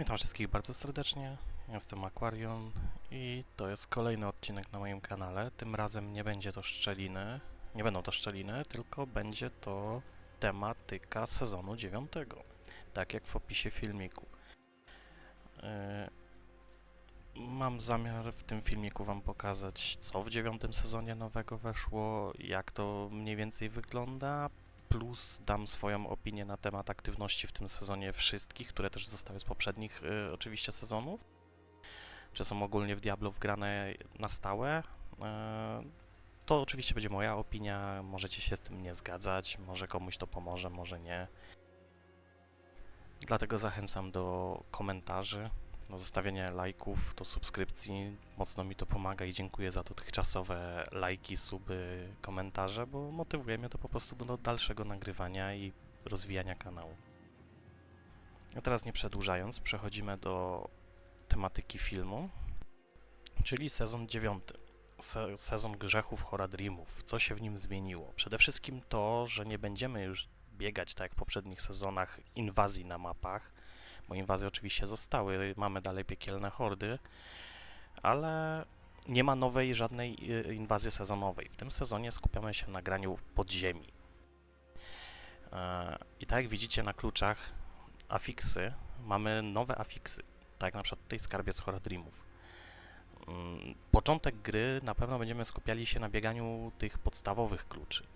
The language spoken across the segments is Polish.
Witam wszystkich bardzo serdecznie. Jestem Aquarion i to jest kolejny odcinek na moim kanale. Tym razem nie będzie to szczeliny, nie będą to szczeliny, tylko będzie to tematyka sezonu 9. Tak jak w opisie filmiku. Yy, Mam zamiar w tym filmiku Wam pokazać, co w dziewiątym sezonie nowego weszło, jak to mniej więcej wygląda, plus dam swoją opinię na temat aktywności w tym sezonie wszystkich, które też zostały z poprzednich y, oczywiście sezonów. Czy są ogólnie w Diablo wgrane na stałe. Y, to oczywiście będzie moja opinia, możecie się z tym nie zgadzać, może komuś to pomoże, może nie. Dlatego zachęcam do komentarzy, do zostawienia lajków, do subskrypcji. Mocno mi to pomaga i dziękuję za dotychczasowe lajki, suby, komentarze, bo motywuje mnie to po prostu do dalszego nagrywania i rozwijania kanału. A teraz nie przedłużając, przechodzimy do tematyki filmu, czyli sezon 9. Se sezon grzechów Horadrimów. Co się w nim zmieniło? Przede wszystkim to, że nie będziemy już biegać tak jak w poprzednich sezonach inwazji na mapach, bo inwazje oczywiście zostały, mamy dalej piekielne hordy, ale nie ma nowej żadnej y, inwazji sezonowej. W tym sezonie skupiamy się na graniu podziemi. E, I tak jak widzicie na kluczach afiksy, mamy nowe afiksy, tak jak na przykład tutaj skarbiec Horadrimów. Mm, Początek gry na pewno będziemy skupiali się na bieganiu tych podstawowych kluczy.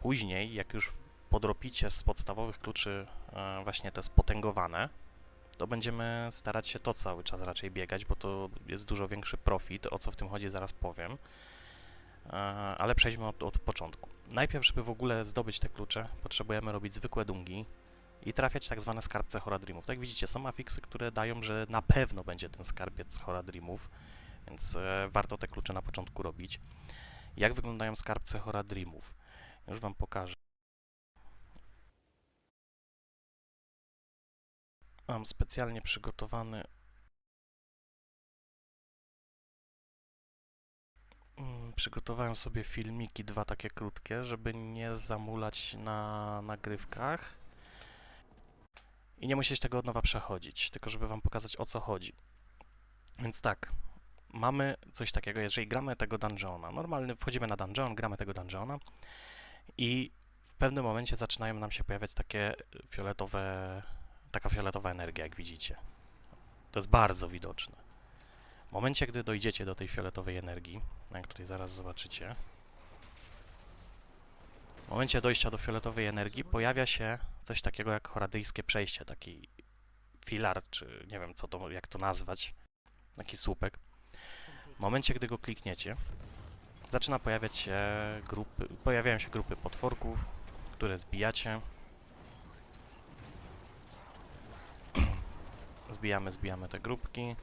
Później, jak już podropicie z podstawowych kluczy e, właśnie te spotęgowane, to będziemy starać się to cały czas raczej biegać, bo to jest dużo większy profit, o co w tym chodzi zaraz powiem. E, Ale przejdźmy od, od początku. Najpierw, żeby w ogóle zdobyć te klucze, potrzebujemy robić zwykłe dungi i trafiać tak zwane skarbce Horadrimów. Tak jak widzicie, są afiksy, które dają, że na pewno będzie ten skarbiec Horadrimów, więc e, warto te klucze na początku robić. Jak wyglądają skarbce Horadrimów? Już Wam pokażę. Mam specjalnie przygotowany Mm, Przygotowałem sobie filmiki, dwa takie krótkie, żeby nie zamulać na nagrywkach i nie musieć tego od nowa przechodzić, tylko żeby Wam pokazać o co chodzi. Więc tak, mamy coś takiego, jeżeli gramy tego dungeona, normalny, wchodzimy na dungeon, gramy tego dungeona i w pewnym momencie zaczynają nam się pojawiać takie fioletowe, taka fioletowa energia, jak widzicie. To jest bardzo widoczne. W momencie, gdy dojdziecie do tej fioletowej energii, jak tutaj zaraz zobaczycie, w momencie dojścia do fioletowej energii pojawia się coś takiego jak choradyjskie przejście, taki filar, czy nie wiem co to, jak to nazwać, taki słupek. W momencie, gdy go klikniecie, zaczyna pojawiać się grupy, pojawiają się grupy potworków, które zbijacie. Zbijamy, zbijamy te grupki.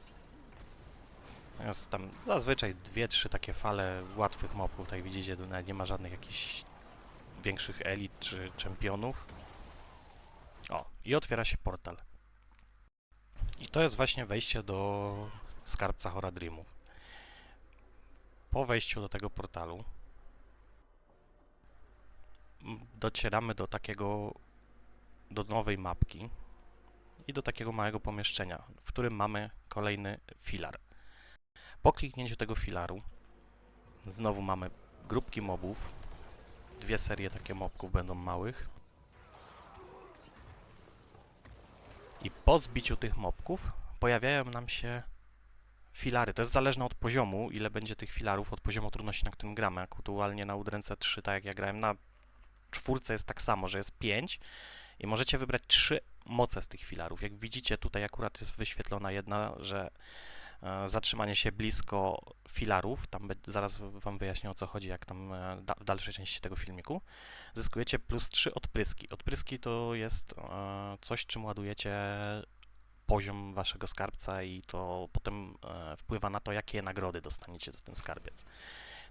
Jest tam zazwyczaj dwie, trzy takie fale łatwych mobków, tak jak widzicie, nawet nie ma żadnych jakichś większych elit czy czempionów. O, i otwiera się portal. I to jest właśnie wejście do skarbca Horadrimów. Po wejściu do tego portalu docieramy do takiego, do nowej mapki i do takiego małego pomieszczenia, w którym mamy kolejny filar. Po kliknięciu tego filaru znowu mamy grupki mobów. Dwie serie takie mobków będą małych. I po zbiciu tych mobków pojawiają nam się filary. To jest zależne od poziomu, ile będzie tych filarów, od poziomu trudności, na którym gramy. Aktualnie na udręce 3, tak jak ja grałem na czwórce jest tak samo, że jest 5 i możecie wybrać trzy moce z tych filarów. Jak widzicie, tutaj akurat jest wyświetlona jedna, że e, zatrzymanie się blisko filarów, tam zaraz wam wyjaśnię o co chodzi, jak tam e, w dalszej części tego filmiku, zyskujecie plus 3 odpryski. Odpryski to jest e, coś, czym ładujecie poziom waszego skarbca i to potem wpływa na to, jakie nagrody dostaniecie za ten skarbiec.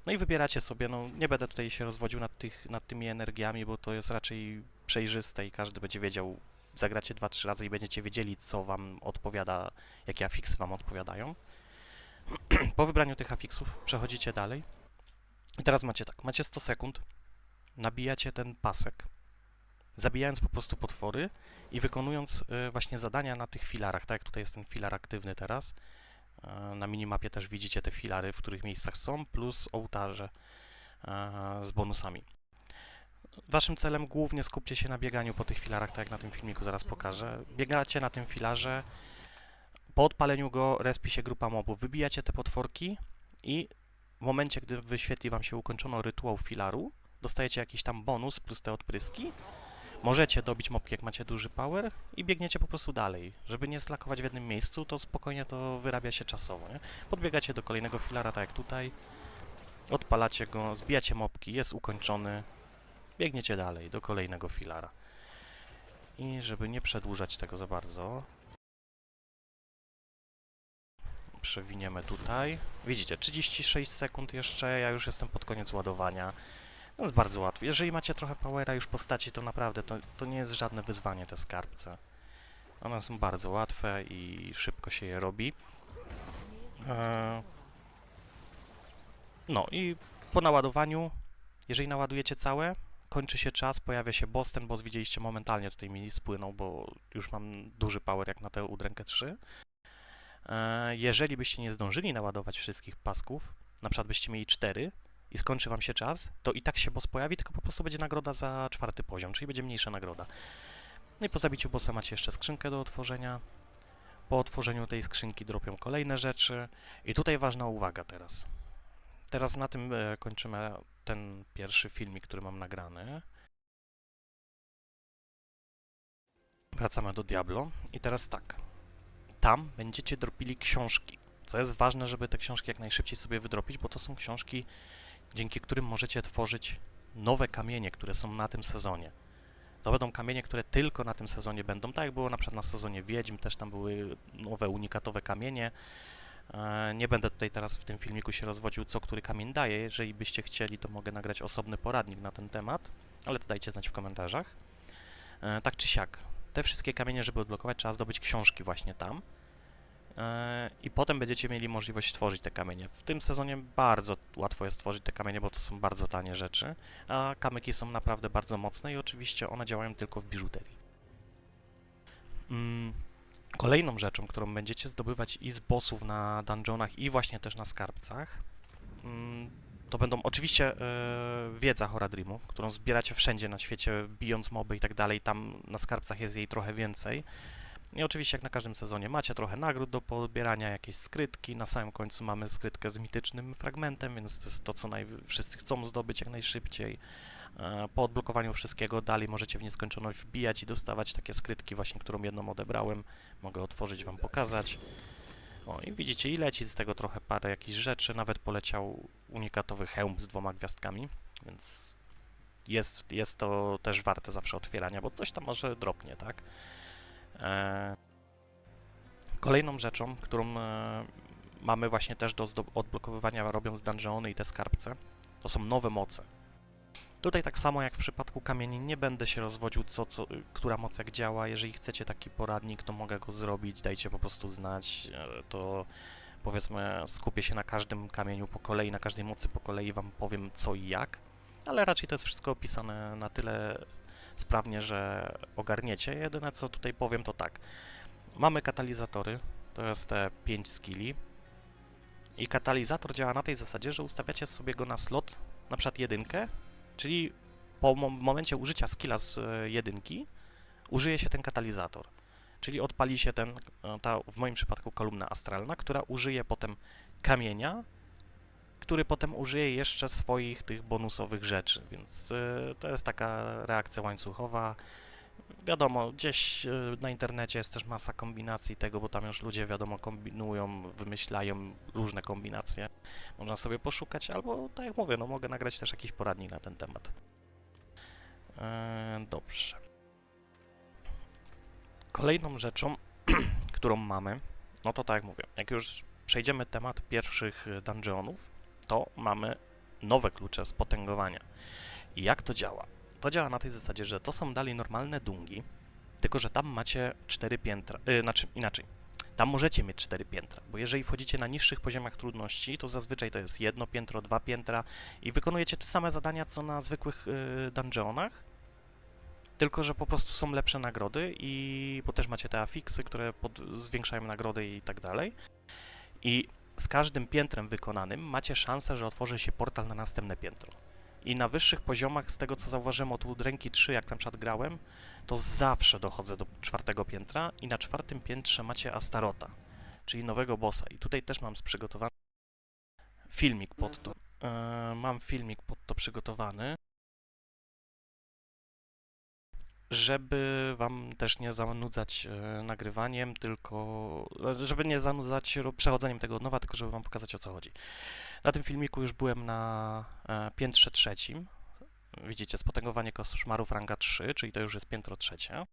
No i wybieracie sobie, no nie będę tutaj się rozwodził nad, tych, nad tymi energiami, bo to jest raczej przejrzyste i każdy będzie wiedział, zagracie 2-3 razy i będziecie wiedzieli, co wam odpowiada, jakie afiksy wam odpowiadają. po wybraniu tych afiksów przechodzicie dalej. I teraz macie tak, macie 100 sekund, nabijacie ten pasek zabijając po prostu potwory i wykonując y, właśnie zadania na tych filarach, tak jak tutaj jest ten filar aktywny teraz. Na minimapie też widzicie te filary, w których miejscach są, plus ołtarze e, z bonusami. Waszym celem głównie skupcie się na bieganiu po tych filarach, tak jak na tym filmiku zaraz pokażę. Biegacie na tym filarze, po odpaleniu go respi się grupa mobów, wybijacie te potworki i w momencie, gdy wyświetli wam się ukończono rytuał filaru, dostajecie jakiś tam bonus plus te odpryski. Możecie dobić mopki, jak macie duży power i biegniecie po prostu dalej. Żeby nie zlakować w jednym miejscu, to spokojnie to wyrabia się czasowo, nie? Podbiegacie do kolejnego filara, tak jak tutaj. Odpalacie go, zbijacie mopki, jest ukończony. Biegniecie dalej do kolejnego filara. I żeby nie przedłużać tego za bardzo, przewiniemy tutaj. Widzicie, 36 sekund jeszcze, ja już jestem pod koniec ładowania. Jest bardzo łatwe. Jeżeli macie trochę powera już postaci, to naprawdę to, to nie jest żadne wyzwanie te skarbce. One są bardzo łatwe i szybko się je robi. Eee, No i po naładowaniu, jeżeli naładujecie całe, kończy się czas, pojawia się boss. Ten boss widzieliście momentalnie tutaj mi spłynął, bo już mam duży power jak na tę udrękę 3. E, Jeżeli byście nie zdążyli naładować wszystkich pasków, na przykład byście mieli 4 i skończy wam się czas, to i tak się boss pojawi, tylko po prostu będzie nagroda za czwarty poziom, czyli będzie mniejsza nagroda. No i po zabiciu bossa macie jeszcze skrzynkę do otworzenia. Po otworzeniu tej skrzynki dropią kolejne rzeczy. I tutaj ważna uwaga teraz. Teraz na tym e, kończymy ten pierwszy filmik, który mam nagrany. Wracamy do Diablo. I teraz tak tam będziecie dropili książki. Co jest ważne, żeby te książki jak najszybciej sobie wydropić, bo to są książki, dzięki którym możecie tworzyć nowe kamienie, które są na tym sezonie. To będą kamienie, które tylko na tym sezonie będą, tak jak było na przykład na sezonie Wiedźm, też tam były nowe, unikatowe kamienie. E, Nie będę tutaj teraz w tym filmiku się rozwodził, co który kamień daje. Jeżeli byście chcieli, to mogę nagrać osobny poradnik na ten temat, ale to dajcie znać w komentarzach. E, Tak czy siak, te wszystkie kamienie, żeby odblokować, trzeba zdobyć książki właśnie tam. E, I potem będziecie mieli możliwość tworzyć te kamienie. W tym sezonie bardzo łatwo jest tworzyć te kamienie, bo to są bardzo tanie rzeczy, a kamyki są naprawdę bardzo mocne i oczywiście one działają tylko w biżuterii. Mm, Kolejną rzeczą, którą będziecie zdobywać i z bossów na dungeonach i właśnie też na skarbcach, mm, to będą oczywiście e, wiedza Horadrimu, którą zbieracie wszędzie na świecie, bijąc moby i tak dalej. Tam na skarbcach jest jej trochę więcej. I oczywiście, jak na każdym sezonie, macie trochę nagród do pobierania, jakieś skrytki. Na samym końcu mamy skrytkę z mitycznym fragmentem, więc to jest to, co naj... wszyscy chcą zdobyć jak najszybciej. E, Po odblokowaniu wszystkiego dalej możecie w nieskończoność wbijać i dostawać takie skrytki, właśnie którą jedną odebrałem. Mogę otworzyć, wam pokazać. O, i widzicie, i leci z tego trochę parę jakichś rzeczy. Nawet poleciał unikatowy hełm z dwoma gwiazdkami, więc jest, jest to też warte zawsze otwierania, bo coś tam może dropnie, tak? E, kolejną rzeczą, którą e, mamy właśnie też do odblokowywania robiąc dungeony i te skarbce, to są nowe moce. Tutaj tak samo jak w przypadku kamieni nie będę się rozwodził, co, co, która moc jak działa. Jeżeli chcecie taki poradnik, to mogę go zrobić, dajcie po prostu znać. E, To powiedzmy skupię się na każdym kamieniu po kolei, na każdej mocy po kolei wam powiem co i jak. Ale raczej to jest wszystko opisane na tyle sprawnie, że ogarniecie. Jedyne co tutaj powiem to tak. Mamy katalizatory, to jest te 5 skilli. I katalizator działa na tej zasadzie, że ustawiacie sobie go na slot, na przykład jedynkę, czyli po mo momencie użycia skilla z e, jedynki użyje się ten katalizator. Czyli odpali się ten, e, ta w moim przypadku kolumna astralna, która użyje potem kamienia, który potem użyje jeszcze swoich tych bonusowych rzeczy, więc e, to jest taka reakcja łańcuchowa. Wiadomo, gdzieś e, na internecie jest też masa kombinacji tego, bo tam już ludzie, wiadomo, kombinują, wymyślają różne kombinacje. Można sobie poszukać, albo tak jak mówię, no mogę nagrać też jakiś poradnik na ten temat. E, dobrze. Kolejną rzeczą, którą mamy, no to tak jak mówię, jak już przejdziemy temat pierwszych dungeonów, to mamy nowe klucze spotęgowania. I jak to działa? To działa na tej zasadzie, że to są dalej normalne dungi, tylko że tam macie cztery piętra, yy, znaczy inaczej. Tam możecie mieć cztery piętra, bo jeżeli wchodzicie na niższych poziomach trudności, to zazwyczaj to jest jedno piętro, dwa piętra i wykonujecie te same zadania, co na zwykłych yy, dungeonach, tylko że po prostu są lepsze nagrody i bo też macie te afiksy, które pod, zwiększają nagrody i tak dalej. I z każdym piętrem wykonanym macie szansę, że otworzy się portal na następne piętro. I na wyższych poziomach, z tego co zauważyłem od ręki 3, jak na przykład grałem, to zawsze dochodzę do czwartego piętra i na czwartym piętrze macie Astarota, czyli nowego bossa. I tutaj też mam przygotowany filmik pod to. E, mam filmik pod to przygotowany, żeby wam też nie zanudzać e, nagrywaniem, tylko e, żeby nie zanudzać przechodzeniem tego od nowa, tylko żeby wam pokazać o co chodzi. Na tym filmiku już byłem na e, piętrze trzecim. Widzicie, spotęgowanie koszmarów ranga 3, czyli to już jest piętro trzecie.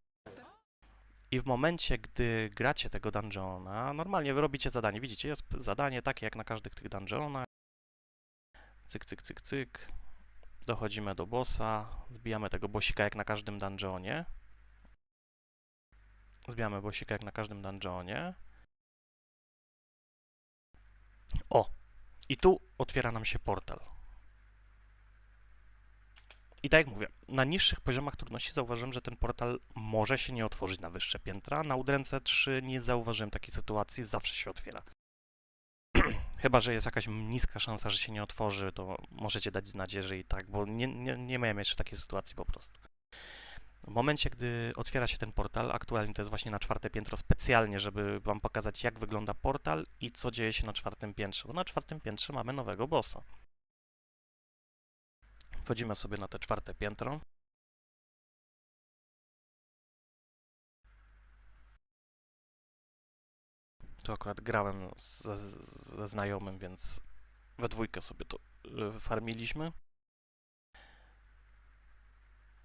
I w momencie, gdy gracie tego dungeona, normalnie wy robicie zadanie. Widzicie, jest zadanie takie jak na każdych tych dungeonach. Cyk, cyk, cyk, cyk. Dochodzimy do bossa, zbijamy tego bossika jak na każdym dungeonie. Zbijamy bossika jak na każdym dungeonie. O! I tu otwiera nam się portal. I tak jak mówię, na niższych poziomach trudności zauważyłem, że ten portal może się nie otworzyć na wyższe piętra. Na udręce 3 nie zauważyłem takiej sytuacji, zawsze się otwiera. Chyba, że jest jakaś niska szansa, że się nie otworzy, to możecie dać znać, jeżeli tak, bo nie, nie, nie miałem jeszcze takiej sytuacji po prostu. W momencie, gdy otwiera się ten portal, aktualnie to jest właśnie na czwarte piętro specjalnie, żeby wam pokazać, jak wygląda portal i co dzieje się na czwartym piętrze, bo na czwartym piętrze mamy nowego bossa. Wchodzimy sobie na te czwarte piętro. Tu akurat grałem ze, ze znajomym, więc we dwójkę sobie to y, farmiliśmy.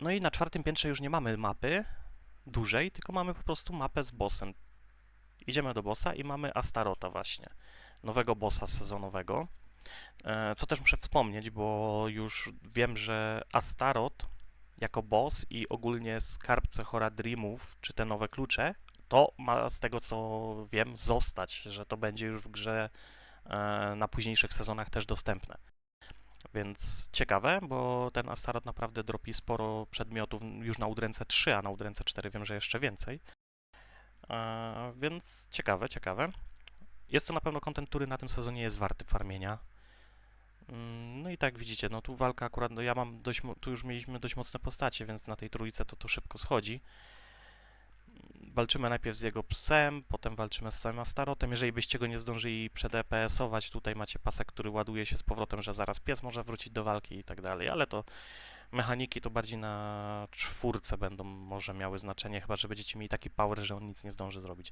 No i na czwartym piętrze już nie mamy mapy dużej, tylko mamy po prostu mapę z bossem. Idziemy do bossa i mamy Astarota właśnie, nowego bossa sezonowego. E, Co też muszę wspomnieć, bo już wiem, że Astaroth jako boss i ogólnie skarbce Hora Dreamów, czy te nowe klucze, to ma z tego co wiem zostać, że to będzie już w grze e, na późniejszych sezonach też dostępne. Więc ciekawe, bo ten Astaroth naprawdę dropi sporo przedmiotów już na udręce 3, a na udręce 4 wiem, że jeszcze więcej. E, Więc ciekawe, ciekawe. Jest to na pewno kontent, który na tym sezonie jest warty farmienia. Mm, No i tak widzicie, no tu walka akurat, no ja mam dość, tu już mieliśmy dość mocne postacie, więc na tej trójce to to szybko schodzi. Walczymy najpierw z jego psem, potem walczymy z samym Astarotem. Jeżeli byście go nie zdążyli przed EPS-ować, tutaj macie pasek, który ładuje się z powrotem, że zaraz pies może wrócić do walki i tak dalej, ale to mechaniki to bardziej na czwórce będą może miały znaczenie, chyba że będziecie mieli taki power, że on nic nie zdąży zrobić.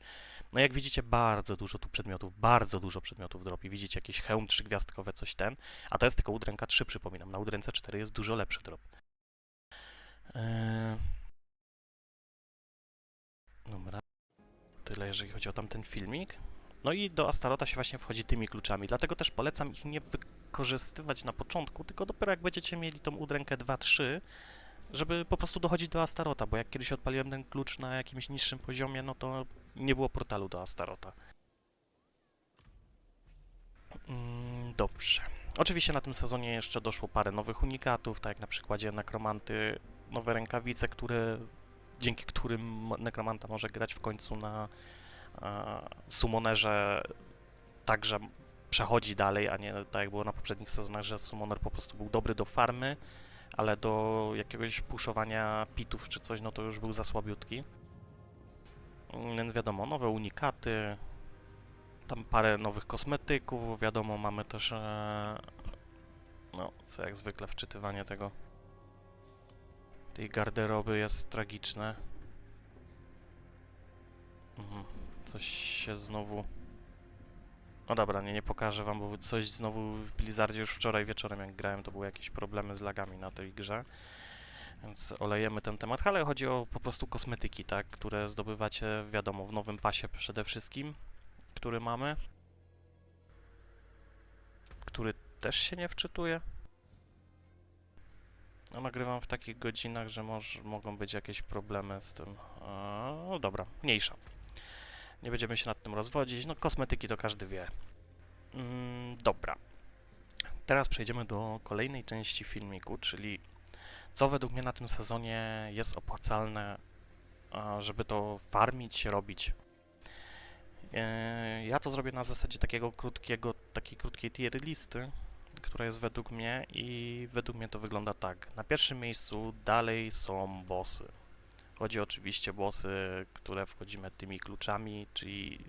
No jak widzicie, bardzo dużo tu przedmiotów, bardzo dużo przedmiotów dropi. Widzicie jakieś hełm trzygwiazdkowe, coś ten, a to jest tylko udręka 3, przypominam. Na udręce 4 jest dużo lepszy drop. Eee... Dobra. Tyle, jeżeli chodzi o tamten filmik. No i do Astarota się właśnie wchodzi tymi kluczami, dlatego też polecam ich nie wykorzystywać na początku, tylko dopiero jak będziecie mieli tą udrękę 2-3, żeby po prostu dochodzić do Astarota, bo jak kiedyś odpaliłem ten klucz na jakimś niższym poziomie, no to nie było portalu do Astarota. Mm, Dobrze. Oczywiście na tym sezonie jeszcze doszło parę nowych unikatów, tak jak na przykładzie nekromanty, nowe rękawice, które, dzięki którym nekromanta może grać w końcu na summonerze tak, że przechodzi dalej, a nie tak jak było na poprzednich sezonach, że summoner po prostu był dobry do farmy, ale do jakiegoś puszowania pitów czy coś, no to już był za słabiutki. Mm, Więc wiadomo, nowe unikaty, tam parę nowych kosmetyków, wiadomo, mamy też, e, no, co jak zwykle wczytywanie tego, tej garderoby jest tragiczne. Mhm. Coś się znowu... No dobra, nie, nie pokażę wam, bo coś znowu w Blizzardzie już wczoraj wieczorem jak grałem, to były jakieś problemy z lagami na tej grze. Więc olejemy ten temat, ale chodzi o po prostu kosmetyki, tak, które zdobywacie, wiadomo, w nowym pasie przede wszystkim, który mamy. Który też się nie wczytuje. No, nagrywam w takich godzinach, że może, mogą być jakieś problemy z tym. No dobra, mniejsza. Nie będziemy się nad tym rozwodzić. No, kosmetyki to każdy wie. Mm, dobra. Teraz przejdziemy do kolejnej części filmiku, czyli Co według mnie na tym sezonie jest opłacalne, żeby to farmić, robić? E, Ja to zrobię na zasadzie takiego krótkiego, takiej krótkiej tier listy, która jest według mnie i według mnie to wygląda tak. Na pierwszym miejscu dalej są bossy. Chodzi oczywiście bossy, które wchodzimy tymi kluczami, czyli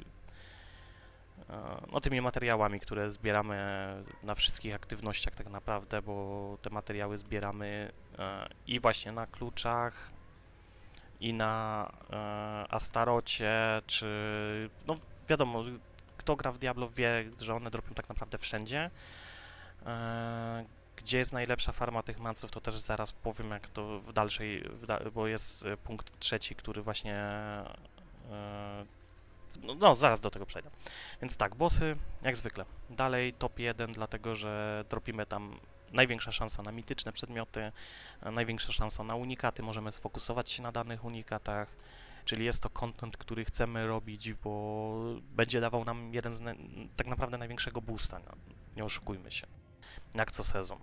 e, no, tymi materiałami, które zbieramy na wszystkich aktywnościach tak naprawdę, bo te materiały zbieramy e, i właśnie na kluczach, i na e, Astarocie, czy no wiadomo, kto gra w Diablo wie, że one dropią tak naprawdę wszędzie. E, gdzie jest najlepsza farma tych maców, to też zaraz powiem, jak to w dalszej, w da, bo jest e, punkt trzeci, który właśnie e, no, no, zaraz do tego przejdę. Więc tak, bossy, jak zwykle. Dalej top 1, dlatego że dropimy tam największa szansa na mityczne przedmioty, największa szansa na unikaty, możemy sfokusować się na danych unikatach, czyli jest to content, który chcemy robić, bo będzie dawał nam jeden z na, tak naprawdę największego boosta, no, nie oszukujmy się, jak co sezon.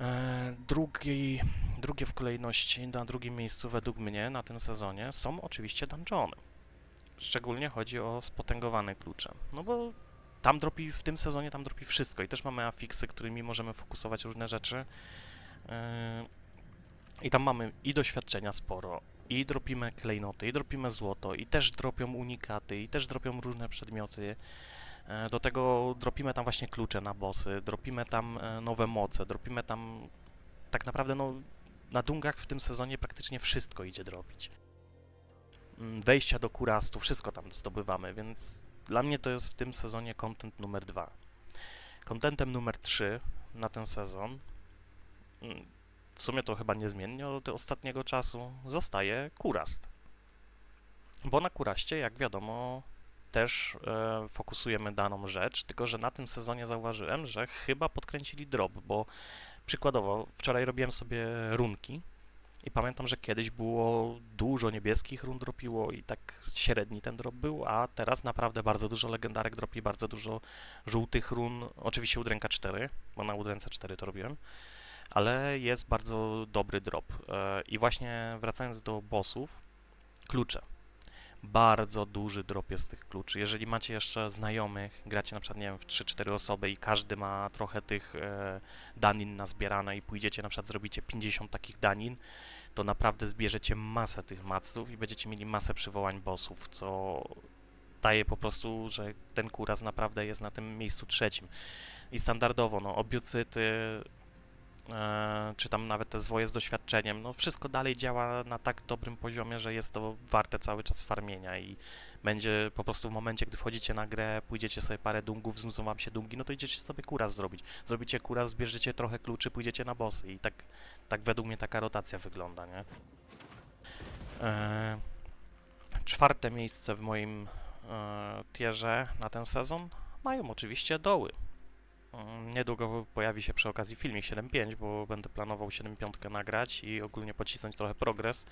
E, drugi, drugie w kolejności, na drugim miejscu według mnie na tym sezonie są oczywiście dungeony. Szczególnie chodzi o spotęgowane klucze, no bo tam dropi, w tym sezonie tam dropi wszystko i też mamy afiksy, którymi możemy fokusować różne rzeczy. Yy, I tam mamy i doświadczenia sporo, i dropimy klejnoty, i dropimy złoto, i też dropią unikaty, i też dropią różne przedmioty. Yy, Do tego dropimy tam właśnie klucze na bossy, dropimy tam e, nowe moce, dropimy tam tak naprawdę no na dungach w tym sezonie praktycznie wszystko idzie dropić. Mm, Wejścia do kurastu, wszystko tam zdobywamy, więc dla mnie to jest w tym sezonie content numer dwa. Contentem numer 3 na ten sezon, mm, w sumie to chyba niezmiennie od ostatniego czasu, zostaje Kurast. Bo na Kuraście, jak wiadomo, też e, fokusujemy daną rzecz, tylko że na tym sezonie zauważyłem, że chyba podkręcili drop, bo przykładowo wczoraj robiłem sobie runki i pamiętam, że kiedyś było dużo niebieskich run dropiło i tak średni ten drop był, a teraz naprawdę bardzo dużo legendarek dropi, bardzo dużo żółtych run, oczywiście udręka 4, bo na udręce 4 to robiłem, ale jest bardzo dobry drop. E, I właśnie wracając do bossów, klucze. Bardzo duży drop jest tych kluczy. Jeżeli macie jeszcze znajomych, gracie na przykład, nie wiem, w 3-4 osoby i każdy ma trochę tych e, danin nazbierane i pójdziecie na przykład zrobicie 50 takich danin, to naprawdę zbierzecie masę tych maców i będziecie mieli masę przywołań bossów, co daje po prostu, że ten kuras naprawdę jest na tym miejscu trzecim. I standardowo, no, obiocyty, czy tam nawet te zwoje z doświadczeniem, no wszystko dalej działa na tak dobrym poziomie, że jest to warte cały czas farmienia i będzie po prostu w momencie, gdy wchodzicie na grę, pójdziecie sobie parę dungów, znudzą wam się dungi, no to idziecie sobie kuras zrobić. Zrobicie kuras, zbierzecie trochę kluczy, pójdziecie na bossy i tak, tak według mnie taka rotacja wygląda, nie? E, czwarte miejsce w moim e, tierze na ten sezon mają oczywiście doły. Mm, Niedługo pojawi się przy okazji filmik 7.5, bo będę planował 7.5 nagrać i ogólnie pocisnąć trochę progres.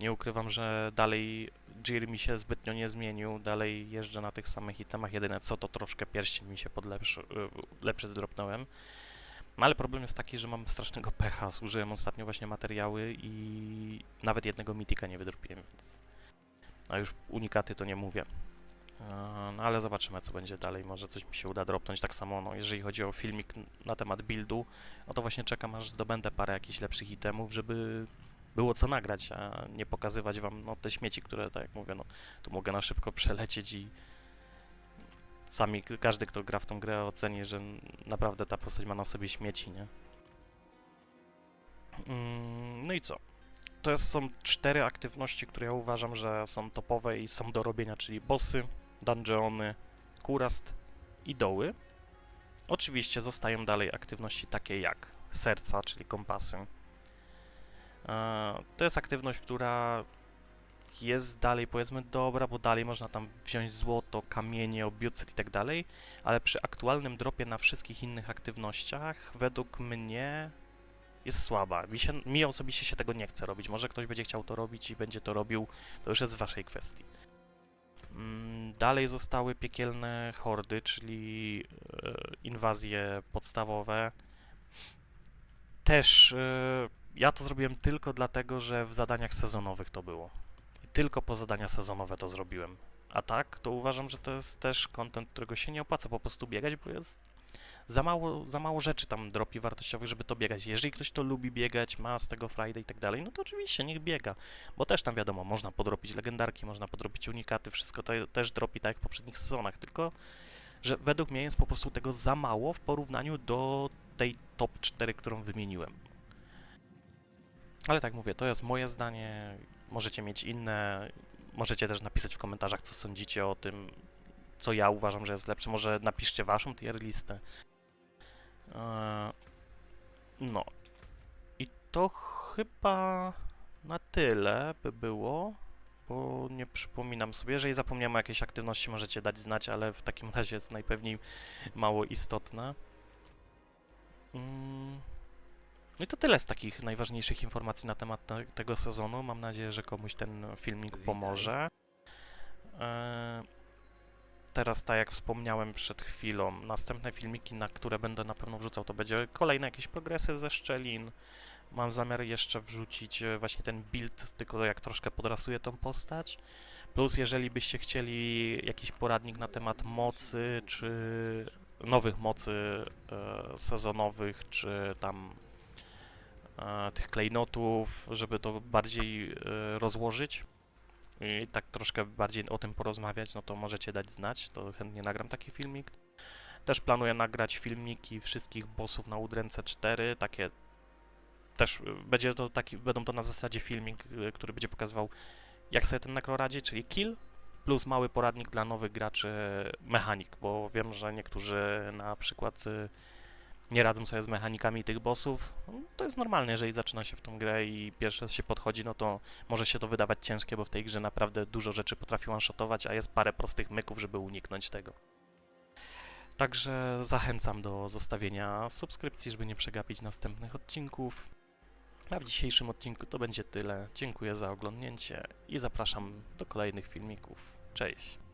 Nie ukrywam, że dalej Jir mi się zbytnio nie zmienił, dalej jeżdżę na tych samych itemach, jedyne co to troszkę pierścień mi się podlepszy, y, lepszy zdropnąłem. No ale problem jest taki, że mam strasznego pecha, zużyłem ostatnio właśnie materiały i nawet jednego mitika nie wydropiłem, więc... A już unikaty to nie mówię. E, No ale zobaczymy, co będzie dalej. Może coś mi się uda dropnąć. Tak samo, no, jeżeli chodzi o filmik na temat buildu, no to właśnie czekam, aż zdobędę parę jakichś lepszych itemów, żeby było co nagrać, a nie pokazywać wam no, te śmieci, które, tak jak mówię, no, to mogę na szybko przelecieć i sami, każdy, kto gra w tą grę, oceni, że naprawdę ta postać ma na sobie śmieci, nie? Mm, No i co? To jest, są cztery aktywności, które ja uważam, że są topowe i są do robienia, czyli bossy, dungeony, kurast i doły. Oczywiście zostają dalej aktywności takie jak serca, czyli kompasy. E, To jest aktywność, która jest dalej powiedzmy dobra, bo dalej można tam wziąć złoto, kamienie, obiocyt i tak dalej, ale przy aktualnym dropie na wszystkich innych aktywnościach według mnie jest słaba. Mi, się, mi osobiście się tego nie chce robić. Może ktoś będzie chciał to robić i będzie to robił, to już jest w waszej kwestii. Mm, Dalej zostały piekielne hordy, czyli e, inwazje podstawowe. Też e, ja to zrobiłem tylko dlatego, że w zadaniach sezonowych to było. Tylko po zadania sezonowe to zrobiłem. A tak, to uważam, że to jest też content, którego się nie opłaca po prostu biegać, bo jest za mało, za mało rzeczy tam dropi wartościowych, żeby to biegać. Jeżeli ktoś to lubi biegać, ma z tego Friday i tak dalej, no to oczywiście niech biega, bo też tam wiadomo, można podrobić legendarki, można podrobić unikaty, wszystko to też dropi tak jak w poprzednich sezonach, tylko że według mnie jest po prostu tego za mało w porównaniu do tej top 4, którą wymieniłem. Ale tak mówię, to jest moje zdanie, możecie mieć inne, możecie też napisać w komentarzach, co sądzicie o tym, co ja uważam, że jest lepsze. Może napiszcie waszą tier listę. Eee, No. I to chyba na tyle by było, bo nie przypominam sobie. Jeżeli zapomniałem o jakiejś aktywności, możecie dać znać, ale w takim razie jest najpewniej mało istotne. Mm. No i to tyle z takich najważniejszych informacji na temat te, tego sezonu. Mam nadzieję, że komuś ten filmik pomoże. Eee, teraz, tak jak wspomniałem przed chwilą, następne filmiki, na które będę na pewno wrzucał, to będzie kolejne jakieś progresy ze szczelin. Mam zamiar jeszcze wrzucić e, właśnie ten build, tylko jak troszkę podrasuję tą postać. Plus, jeżeli byście chcieli jakiś poradnik na temat mocy, czy nowych mocy e, sezonowych, czy tam e, tych klejnotów, żeby to bardziej e, rozłożyć i tak troszkę bardziej o tym porozmawiać, no to możecie dać znać, to chętnie nagram taki filmik. Też planuję nagrać filmiki wszystkich bossów na Udręce 4, takie też y, będzie to taki, będą to na zasadzie filmik, y, który będzie pokazywał jak sobie ten nekro radzi, czyli kill plus mały poradnik dla nowych graczy mechanik, bo wiem, że niektórzy na przykład y, nie radzą sobie z mechanikami tych bossów. No, To jest normalne, jeżeli zaczyna się w tą grę i pierwszy raz się podchodzi, no to może się to wydawać ciężkie, bo w tej grze naprawdę dużo rzeczy potrafi one-shotować, a jest parę prostych myków, żeby uniknąć tego. Także zachęcam do zostawienia subskrypcji, żeby nie przegapić następnych odcinków. A w dzisiejszym odcinku to będzie tyle. Dziękuję za oglądnięcie i zapraszam do kolejnych filmików. Cześć!